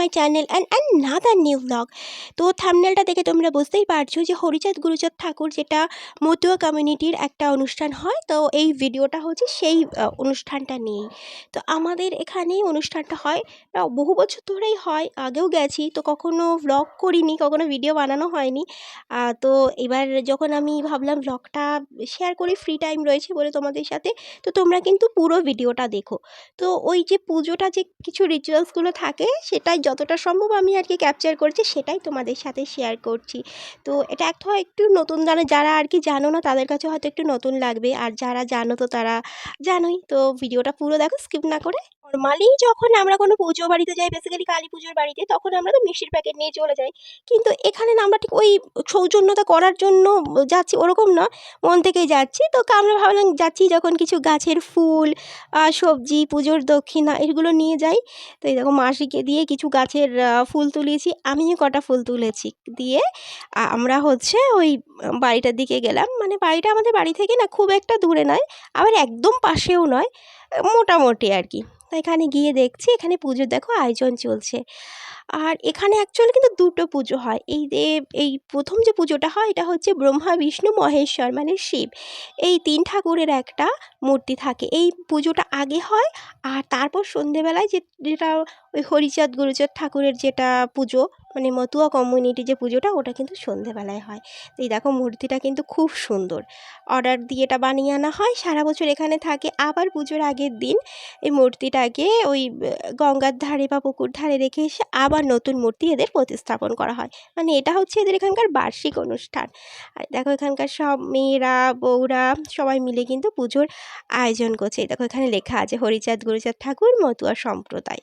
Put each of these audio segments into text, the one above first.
My channel and another new vlog তো থামনেলটা দেখে তোমরা বুঝতেই পারছ যে হরিচাঁদ গুরুচাঁদ ঠাকুর যেটা মতুয়া কমিউনিটির একটা অনুষ্ঠান হয়, তো এই ভিডিওটা হচ্ছে সেই অনুষ্ঠানটা নিয়েই। তো আমাদের এখানেই অনুষ্ঠানটা হয়। বহু বছর ধরেই হয়, আগেও গেছি, তো কখনো ব্লগ করিনি, কখনো ভিডিও বানানো হয়নি। তো এবার যখন আমি ভাবলাম ব্লগটা শেয়ার করি ফ্রি টাইম রয়েছে বলে তোমাদের সাথে, তো তোমরা কিন্তু পুরো ভিডিওটা দেখো। তো ওই যে পুজোটা যে কিছু রিচুয়ালসগুলো থাকে, সেটাই যতটা সম্ভব আমি আর কি ক্যাপচার করেছি, সেটাই তোমাদের সাথে শেয়ার করছি। তো এটা একটা একটু নতুন জানে, যারা আর কি জানো না, তাদের কাছে হয়তো একটু নতুন লাগবে। আর যারা জানো তো তারা জানোই। তো ভিডিওটা পুরো দেখো স্কিপ না করে নর্মালি যখন আমরা কোনো পুজো বাড়িতে যাই বেসিক্যালি কালী পুজোর বাড়িতে, তখন আমরা তো মিষ্টির প্যাকেট নিয়ে চলে যাই। কিন্তু এখানে না আমরা ঠিক ওই সৌজন্যতা করার জন্য যাচ্ছি ওরকম না, মন থেকেই যাচ্ছি। তো আমরা ভাবলাম যাচ্ছি যখন কিছু গাছের ফুল সবজি, পুজোর দক্ষিণা এগুলো নিয়ে যাই। তো এই দেখো মাসিকে দিয়ে কিছু গাছের ফুল তুলেছি আমিও কটা ফুল তুলেছি দিয়ে আমরা হচ্ছে ওই বাড়িটার দিকে গেলাম। মানে বাড়িটা আমাদের বাড়ি থেকে না খুব একটা দূরে নয়, আবার একদম পাশেও নয়, মোটামুটি আর কি। তো এখানে গিয়ে দেখছি, এখানে পুজো দেখো আয়োজন চলছে। আর এখানে অ্যাকচুয়ালি কিন্তু দুটো পুজো হয়। এই এই প্রথম যে পুজোটা হয়, এটা হচ্ছে ব্রহ্মা, বিষ্ণু, মহেশ্বর মানে শিব। এই তিন ঠাকুরের একটা মূর্তি থাকে। এই পুজোটা আগে হয়, আর তারপর সন্ধেবেলায় যে, যেটা ওই হরিচাঁদ, গুরুচাঁদ ঠাকুরের যেটা পুজো মানে মতুয়া কমিউনিটি যে পুজোটা, ওটা কিন্তু সন্ধেবেলায় হয়। এই দেখো, মূর্তিটা কিন্তু খুব সুন্দর। অর্ডার দিয়ে এটা বানিয়ে আনা হয়। সারা বছর এখানে থাকে। আবার পুজোর আগের দিন এই মূর্তিটাকে ওই, গঙ্গার ধারে বা পুকুর ধারে রেখে এসে আবার নতুন মূর্তি এদের প্রতিস্থাপন করা হয়। মানে এটা হচ্ছে এদের এখানকার বার্ষিক অনুষ্ঠান। আর দেখো, এখানকার সব মেয়েরা, বউরা সবাই মিলে কিন্তু পুজোর আয়োজন করছে। দেখো, এখানে লেখা আছে, হরিচাঁদ, গুরুচাঁদ ঠাকুর, মতুয়া সম্প্রদায়।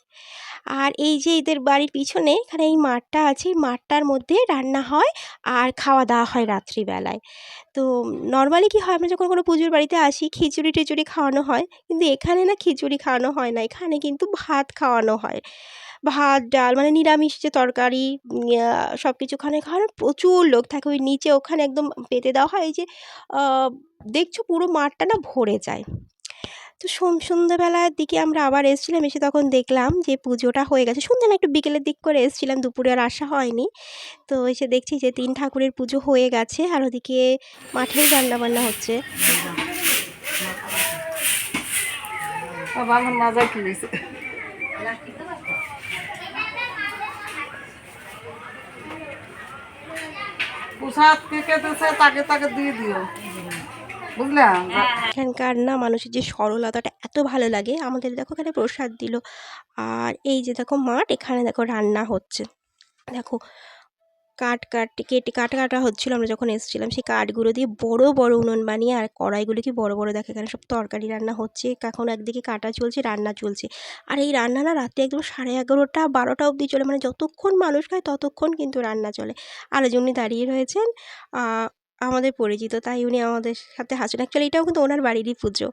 আর এই যে এদের বাড়ির পিছনে এখানে এই মাঠটা আছে, এই মাঠটার মধ্যে রান্না হয় আর খাওয়া দাওয়া হয় রাত্রিবেলায়। তো নর্মালি কি হয়, আমরা যখন কোনো পুজোর বাড়িতে আসি, খিচুড়ি টিচুড়ি খাওয়ানো হয়, কিন্তু এখানে না খিচুড়ি খাওয়ানো হয় না, এখানে কিন্তু ভাত খাওয়ানো হয়। ভাত, ডাল মানে নিরামিষ যে তরকারি সব কিছু খানে খাওয়ানো, প্রচুর লোক থাকে, ওই নিচে ওখানে একদম পেতে দেওয়া হয়, এই যে দেখছ পুরো মাঠটা না ভরে যায়। তো সন- সন্ধ্যাবেলার দিকে আমরা আবার এসেছিলাম, এসে তখন দেখলাম যে পুজোটা হয়ে গেছে। সন্ধ্যা না একটু বিকেলের দিক করে এসেছিলাম, দুপুরে আর আসা হয়নি। তো এসে দেখছি যে তিন ঠাকুরের পুজো হয়ে গেছে, আর ওদিকে মাঠেই রান্না বান্না হচ্ছে প্রসাদ কে কে তাকে তাকে দিয়ে দিও। বুঝলা এখানকার না মানুষের যে সরলতাটা এত ভালো লাগে আমাদের দেখো এখানে প্রসাদ দিল। আর এই যে দেখো মাঠ এখানে দেখো রান্না হচ্ছে। দেখো কাঠ কাঠ কেটে কাটা কাটা হচ্ছিল আমরা যখন এসেছিলাম সেই কাঠগুলো দিয়ে বড় বড় উনুন বানিয়ে আর কড়াইগুলো কি বড় বড় দেখে এখানে সব তরকারি রান্না হচ্ছে। এখন একদিকে কাটা চলছে রান্না চলছে। আর এই রান্না না রাতে একদম সাড়ে এগারোটা বারোটা অবধি চলে। মানে যতক্ষণ মানুষ খায় ততক্ষণ কিন্তু রান্না চলে। আর ওই যে উনি দাঁড়িয়ে রয়েছেন। আমাদের পরিচিত, তাই উনি আমাদের সাথে হাসুন। অ্যাকচুয়ালি এটাও কিন্তু ওনার বাড়িরই পুজো।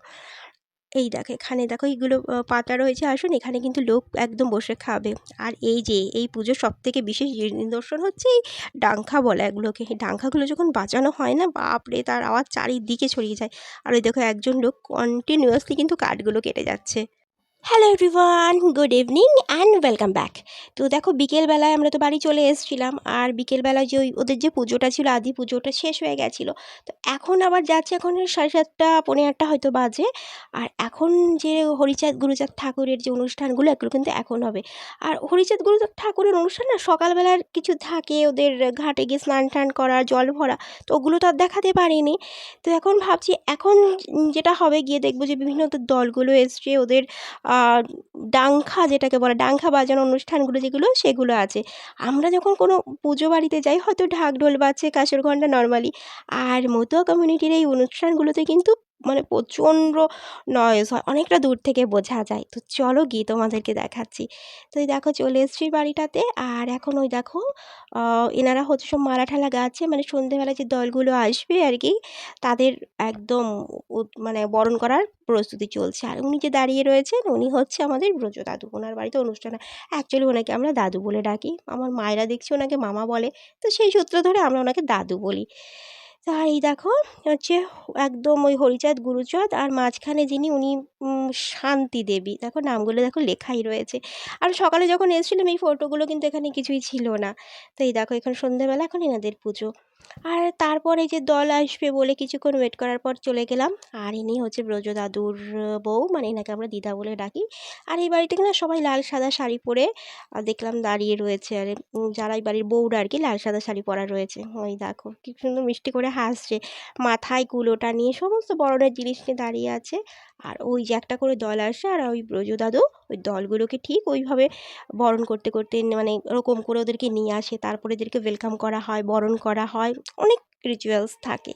এই দেখো, এখানে দেখো এইগুলো পাতা রয়েছে। আসুন, এখানে কিন্তু লোক একদম বসে খাবে। আর এই যে, এই পুজোর সব থেকে বিশেষ নিদর্শন হচ্ছে এই ডাংখা বলা এগুলোকে। এই ডাংখাগুলো যখন বাজানো হয় না, বাপরে, তার আওয়াজ চারিদিকে ছড়িয়ে যায়। আর ওই দেখো একজন লোক কন্টিনিউয়াসলি কিন্তু কাঠগুলো কেটে যাচ্ছে। Hello everyone good evening and welcome back তো দেখো, বিকেলবেলায় আমরা তো বাড়ি চলে এসেছিলাম, আর বিকেলবেলায় যে ওদের যে পুজোটা ছিল, আদি পুজোটা শেষ হয়ে গেছিল। তো এখন আবার যাচ্ছে, এখন সাড়ে সাতটা, পৌনে আটটা হয়তো বাজে। আর এখন যে হরিচাঁদ, গুরুচাঁদ ঠাকুরের যে অনুষ্ঠানগুলো, এগুলো কিন্তু এখন হবে। আর হরিচাঁদ, গুরুচাঁদ ঠাকুরের অনুষ্ঠান না, সকালবেলার কিছু থাকে, ওদের ঘাটে গিয়ে স্নান টান করা, জল ভরা, তো ওগুলো তো আর দেখাতে পারিনি। তো এখন ভাবছি, এখন যেটা হবে, গিয়ে দেখব যে বিভিন্ন দলগুলো এসছে, ওদের ডাংখা যেটাকে বলে, ডাংখা বাজানো অনুষ্ঠানগুলো যেগুলো, সেগুলো আছে। আমরা যখন কোনো পুজো বাড়িতে যাই, হয়তো ঢাক ঢোল বাজছে কাঁসর ঘণ্টা নর্মালি, আর মতুয়া কমিউনিটির এই অনুষ্ঠানগুলোতে কিন্তু মানে প্রচণ্ড নয়েজ হয়। অনেকটা দূর থেকে বোঝা যায়। তো চলো গিয়ে তোমাদেরকে দেখাচ্ছি। তো এই দেখো চলে এসছি বাড়িটাতে। আর এখন ওই দেখো এনারা হচ্ছে সব মালা ঠালা গাচ্ছে মানে সন্ধেবেলা যে দলগুলো আসবে আর কি, তাদের একদম মানে বরণ করার প্রস্তুতি চলছে। আর উনি যে দাঁড়িয়ে রয়েছেন, উনি হচ্ছে আমাদের ব্রজ দাদু। ওনার বাড়িতে অনুষ্ঠান অ্যাকচুয়ালি ওনাকে আমরা দাদু বলে ডাকি। আমার মায়েরা দেখছি ওনাকে মামা বলে। তো সেই সূত্র ধরে আমরা ওনাকে দাদু বলি। আর এই দেখো, হচ্ছে একদম ওই হরিচাঁদ গুরুচাঁদ আর মাঝখানে যিনি উনি শান্তি দেবী। দেখো নামগুলো দেখো লেখাই রয়েছে। আর সকালে যখন এসেছিলাম, এই ফটোগুলো কিন্তু এখানে কিছুই ছিল না। তো এই দেখো এখানে সন্ধ্যেবেলা এখন এনাদের পুজো। আর তারপর এই যে দল আসবে বলে কিছুক্ষণ ওয়েট করার পর চলে গেলাম। আর ইনি হচ্ছে ব্রজ দাদুর বউ মানে এনাকে আমরা দিদা বলে ডাকি। আর এই বাড়িতে না সবাই লাল সাদা শাড়ি পরে দেখলাম দাঁড়িয়ে রয়েছে। আর যারা এই বাড়ির বউরা আর কি লাল সাদা শাড়ি পরা রয়েছে। ওই দেখো, কি সুন্দর মিষ্টি করে হাসছে। মাথায় কুলোটা নিয়ে সমস্ত বরণের জিনিস নিয়ে দাঁড়িয়ে আছে। আর ওই যে একটা করে দল আসে আর ওই ব্রজ দাদু ওই দলগুলোকে ঠিক ওইভাবে বরণ করতে করতে মানে ওরকম করে ওদেরকে নিয়ে আসে, তারপরে ওদেরকে ওয়েলকাম করা হয়, বরণ করা হয়, অনেক রিচুয়ালস থাকে।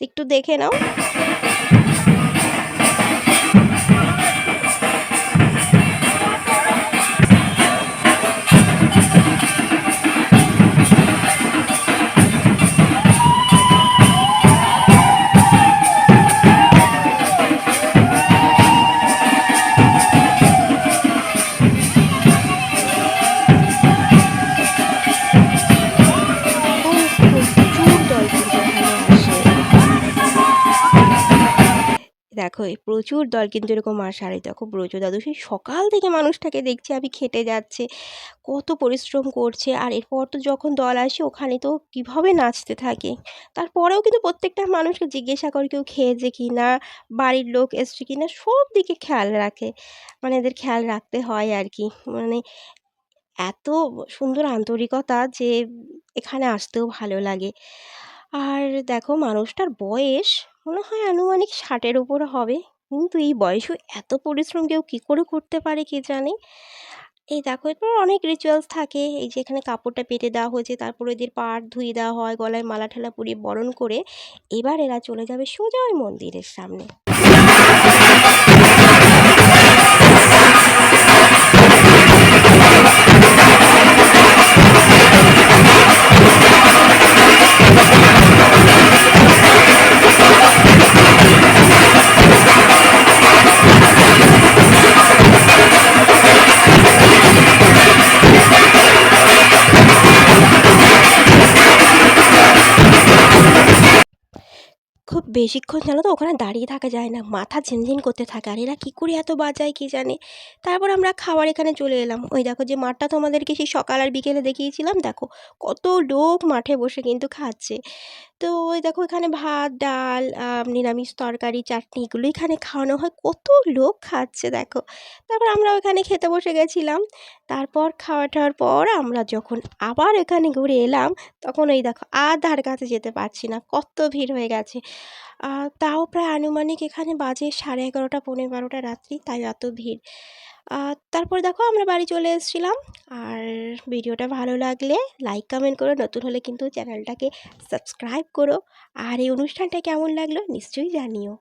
একটু দেখে নাও। দেখো প্রচুর দল, কিন্তু এরকম আর এই দেখো ব্রজ দাদু সেই সকাল থেকে মানুষটাকে দেখছি আমি খেটে যাচ্ছে, কত পরিশ্রম করছে, আর এরপর তো যখন দল আসে ওখানে তো কীভাবে নাচতে থাকে? তারপরেও কিন্তু প্রত্যেকটা মানুষকে জিজ্ঞাসা করে কেউ খেয়েছে কি না বাড়ির লোক এসছে কি না সব দিকে খেয়াল রাখে মানে এদের খেয়াল রাখতে হয় আর কি মানে এত সুন্দর আন্তরিকতা যে এখানে আসতেও ভালো লাগে। আর দেখো মানুষটার বয়স মনে হয় আনুমানিক ষাটের উপর হবে। কিন্তু এই বয়সে এত পরিশ্রম কেউ কী করে করতে পারে কে জানে? এই দেখো, এরপর অনেক রিচুয়ালস থাকে। এই যে এখানে কাপড়টা পেটে দেওয়া হয়েছে, তারপরে এদের পাড় ধুয়ে দেওয়া হয়, গলায় মালা ঠেলা পরিয়ে বরণ করে। এবার এরা চলে যাবে সোজা ওই মন্দিরের সামনে। খুব বেশিক্ষণ জানো তো ওখানে দাঁড়িয়ে থাকা যায় না। মাথা ঝিনঝিন করতে থাকে। আর এরা কী করে এত বাজায় কে জানে? তারপর আমরা খাবার এখানে চলে এলাম। ওই দেখো যে মাঠটা তোমাদেরকে সেই সকাল আর বিকেলে দেখিয়েছিলাম, দেখো কত লোক মাঠে বসে কিন্তু খাচ্ছে। তো ওই দেখো এখানে ভাত, ডাল নিরামিষ তরকারি, চাটনি এগুলো এখানে খাওয়ানো হয়। কত লোক খাচ্ছে দেখো। তারপর আমরা ওখানে খেতে বসে গেছিলাম। তারপর খাওয়া টাওয়ার পর আমরা যখন আবার এখানে ঘুরে এলাম, তখন ওই দেখো আর ধার কাছে যেতে পারছি না। কত ভিড় হয়ে গেছে। তাও প্রায় আনুমানিক এখানে বাজে সাড়ে এগারোটা, পৌনে বারোটা রাত্রি, তাই এত ভিড়। তারপর দেখো আমরা বাড়ি চলে এসেছিলাম। আর ভিডিওটা ভালো লাগলে লাইক কমেন্ট করো। নতুন হলে কিন্তু চ্যানেলটাকে সাবস্ক্রাইব করো। আর এই অনুষ্ঠানটা কেমন লাগল নিশ্চয়ই জানিও।